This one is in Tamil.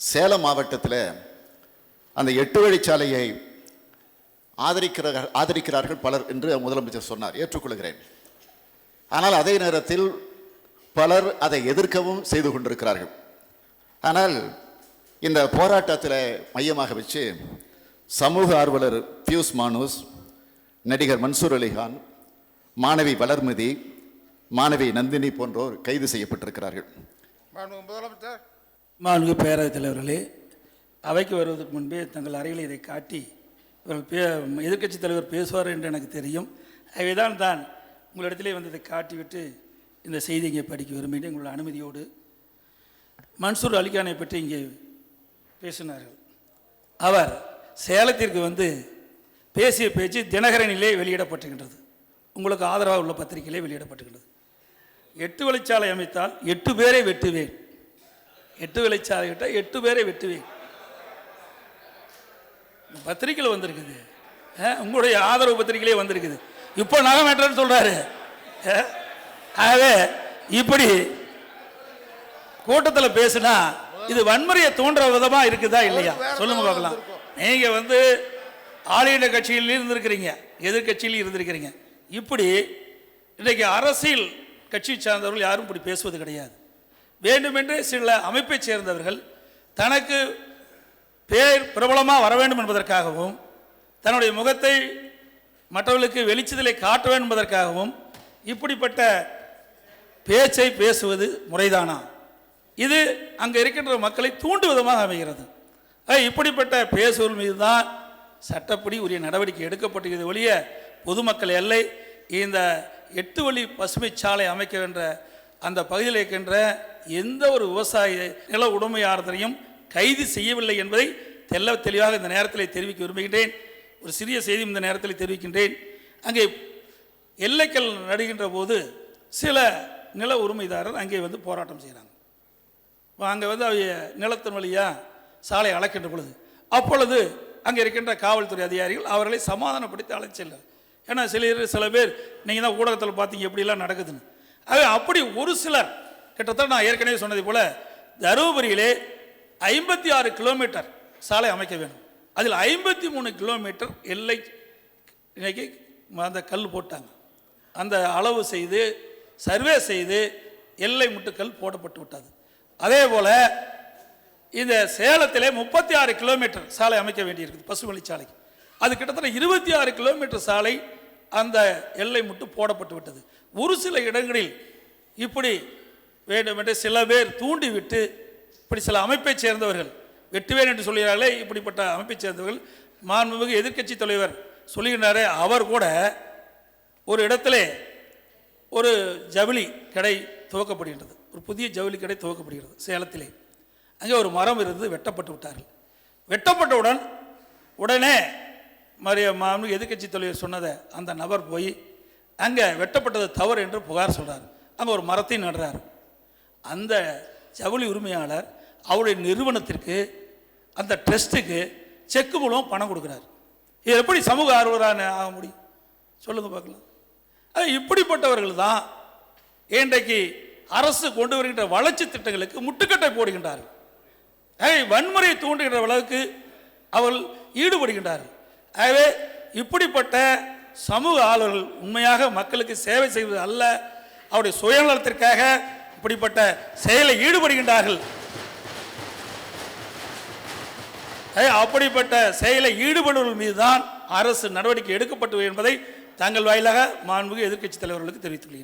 சேலம் மாவட்டத்தில் அந்த எட்டு வழிச்சாலையை ஆதரிக்கிற ஆதரிக்கிறார்கள் பலர் என்று முதலமைச்சர் சொன்னார். ஏற்றுக்கொள்கிறேன். ஆனால் அதே நேரத்தில் பலர் அதை எதிர்க்கவும் செய்து கொண்டிருக்கிறார்கள். ஆனால் இந்த போராட்டத்தில் மையமாக வச்சு சமூக ஆர்வலர் பியூஸ் மானூஸ் நடிகர் மன்சூர் அலிகான் மாணவி வளர்மதி மாணவி நந்தினி போன்றோர் கைது செய்யப்பட்டிருக்கிறார்கள். முதலமைச்சர். மாண்பு பேரவைத் தலைவர்களே அவைக்கு வருவதற்கு முன்பே தங்கள் அறையில் இதை காட்டி இவர்கள் பே எதிர்க்கட்சித் தலைவர் பேசுவார் என்று எனக்கு தெரியும். அவைதான் தான் உங்களிடத்திலே வந்து இதை காட்டிவிட்டு இந்த செய்தி இங்கே படிக்க விரும்பினேன் உங்களுடைய அனுமதியோடு மன்சூர் அலிகானை பற்றி இங்கே பேசினார்கள். அவர் சேலத்திற்கு வந்து பேசிய பேச்சு தினகரனிலே வெளியிடப்பட்டுகின்றது உங்களுக்கு ஆதரவாக உள்ள பத்திரிகையிலே வெளியிடப்பட்டுகின்றது எட்டு வழிச்சாலை அமைத்தால் எட்டு பேரை வெட்டுவேன். எட்டு வழிச்சாலை விட்டால் எட்டு பேரை வெட்டுவேன். பத்திரிக்கையில் வந்திருக்குது. உங்களுடைய ஆதரவு பத்திரிக்கையிலே வந்திருக்குது. இப்போ நகமேட்டர்னு சொல்றாரு. அஹ், ஆகவே இப்படி கூட்டத்தில் பேசுனா இது வன்முறையை தூண்டுற விதமா இருக்குதா இல்லையா? சொல்லுங்க பார்க்கலாம். நீங்க வந்து ஆளுநர் கட்சியில் இருந்திருக்கிறீங்க எதிர்க்கட்சியில் இருந்திருக்கிறீங்க. இப்படி இன்றைக்கு அரசியல் கட்சி சார்ந்தவர்கள் யாரும் இப்படி பேசுவது கிடையாது. வேண்டுமென்றே சில அமைப்பைச் சேர்ந்தவர்கள் தனக்கு பேர் பிரபலமாக வர வேண்டும் என்பதற்காகவும் தன்னுடைய முகத்தை மற்றவர்களுக்கு வெளிச்சத்திலே காட்ட வேண்டும் என்பதற்காகவும் இப்படிப்பட்ட பேச்சை பேசுவது முறைதானா? இது அங்கே இருக்கின்ற மக்களை தூண்டு விதமாக அமைகிறது இப்படிப்பட்ட பேசுவல் மீது தான் சட்டப்படி உரிய நடவடிக்கை எடுக்கப்பட்டுகிறது ஒழிய பொதுமக்கள் எல்லை இந்த எட்டு வழி பசுமை சாலை அமைக்க அந்த பகுதியில் இருக்கின்ற எந்த ஒரு விவசாய நில உடைமையாளரையும் கைது செய்யவில்லை என்பதை தெல்ல தெளிவாக இந்த நேரத்தில் தெரிவிக்க விரும்புகின்றேன். ஒரு சிறிய செய்தி இந்த நேரத்தில் தெரிவிக்கின்றேன். அங்கே எல்லைக்கல் நடுகின்ற போது சில நில உரிமைதாரர் அங்கே வந்து போராட்டம் செய்கிறாங்க. அங்கே வந்து அவங்க நிலத்தின் வழியாக சாலை அளக்கின்ற பொழுது அப்பொழுது அங்கே இருக்கின்ற காவல்துறை அதிகாரிகள் அவர்களை சமாதானப்படுத்தி அழைச்சல ஏன்னா சில சில பேர் நீங்கள் தான் ஊடகத்தில் பார்த்தீங்க எப்படிலாம் நடக்குதுன்னு. ஆக அப்படி ஒரு சிலர் கிட்டத்தட்ட நான் ஏற்கனவே சொன்னது போல் தருமபுரியிலே ஐம்பத்தி ஆறு கிலோமீட்டர் சாலை அமைக்க வேண்டும். அதில் ஐம்பத்தி மூணு கிலோமீட்டர் எல்லை இன்றைக்கி அந்த கல் போட்டாங்க. அந்த அளவு செய்து சர்வே செய்து எல்லை முட்டுக்கல் போடப்பட்டு விட்டது. அதே போல் இந்த சேலத்திலே முப்பத்தி ஆறு கிலோமீட்டர் சாலை அமைக்க வேண்டியிருக்குது பசுவழி சாலை அது கிட்டத்தட்ட இருபத்தி ஆறு கிலோமீட்டர் சாலை அந்த எல்லை முட்டு போடப்பட்டு விட்டது. ஒரு சில இடங்களில் இப்படி வேண்டுமென்று சில பேர் தூண்டிவிட்டு இப்படி சில அமைப்பைச் சேர்ந்தவர்கள் வெட்டுவேன் என்று சொல்கிறார்களே இப்படிப்பட்ட அமைப்பைச் சேர்ந்தவர்கள் மாண்புமிகு எதிர்க்கட்சி தலைவர் சொல்லுகின்றாரே அவர் கூட ஒரு இடத்துல ஒரு ஜவுளி கடை துவக்கப்படுகின்றது. ஒரு புதிய ஜவுளி கடை துவக்கப்படுகிறது சேலத்திலே. அங்கே ஒரு மரம் இருந்து வெட்டப்பட்டு விட்டார்கள். வெட்டப்பட்டவுடன் உடனே மரிய மாமனு எதிர்க்கட்சி தலைவர் சொன்னதை அந்த நபர் போய் அங்கே வெட்டப்பட்டது தவறு என்று புகார் சொல்கிறார் அங்கே ஒரு மரத்தை நடுறார். அந்த ஜவுளி உரிமையாளர் அவருடைய நிறுவனத்திற்கு அந்த ட்ரஸ்ட்டுக்கு செக்கு மூலம் பணம் கொடுக்குறாரு. இது எப்படி சமூக ஆர்வலராக ஆக முடியும்? சொல்லுங்க பார்க்கலாம். அது இப்படிப்பட்டவர்கள் தான் இன்றைக்கு அரசு கொண்டு வருகின்ற வளர்ச்சி திட்டங்களுக்கு முட்டுக்கட்டை போடுகின்றார்கள். ஆகவே வன்முறையை தூண்டுகின்ற அளவுக்கு அவர்கள் ஈடுபடுகின்றார்கள். ஆகவே இப்படிப்பட்ட சமூக ஆளுநர்கள் உண்மையாக மக்களுக்கு சேவை செய்வது அல்ல. அவருடைய சுயநலத்திற்காக இப்படிப்பட்ட செயலில் ஈடுபடுகின்றார்கள். அப்படிப்பட்ட செயலில் ஈடுபடுவர்கள் மீதுதான் அரசு நடவடிக்கை எடுக்கப்பட்டது என்பதை தங்கள் வாயிலாக மாண்புமிகு எதிர்க்கட்சித் தலைவர்களுக்கு தெரிவித்துள்ளேன்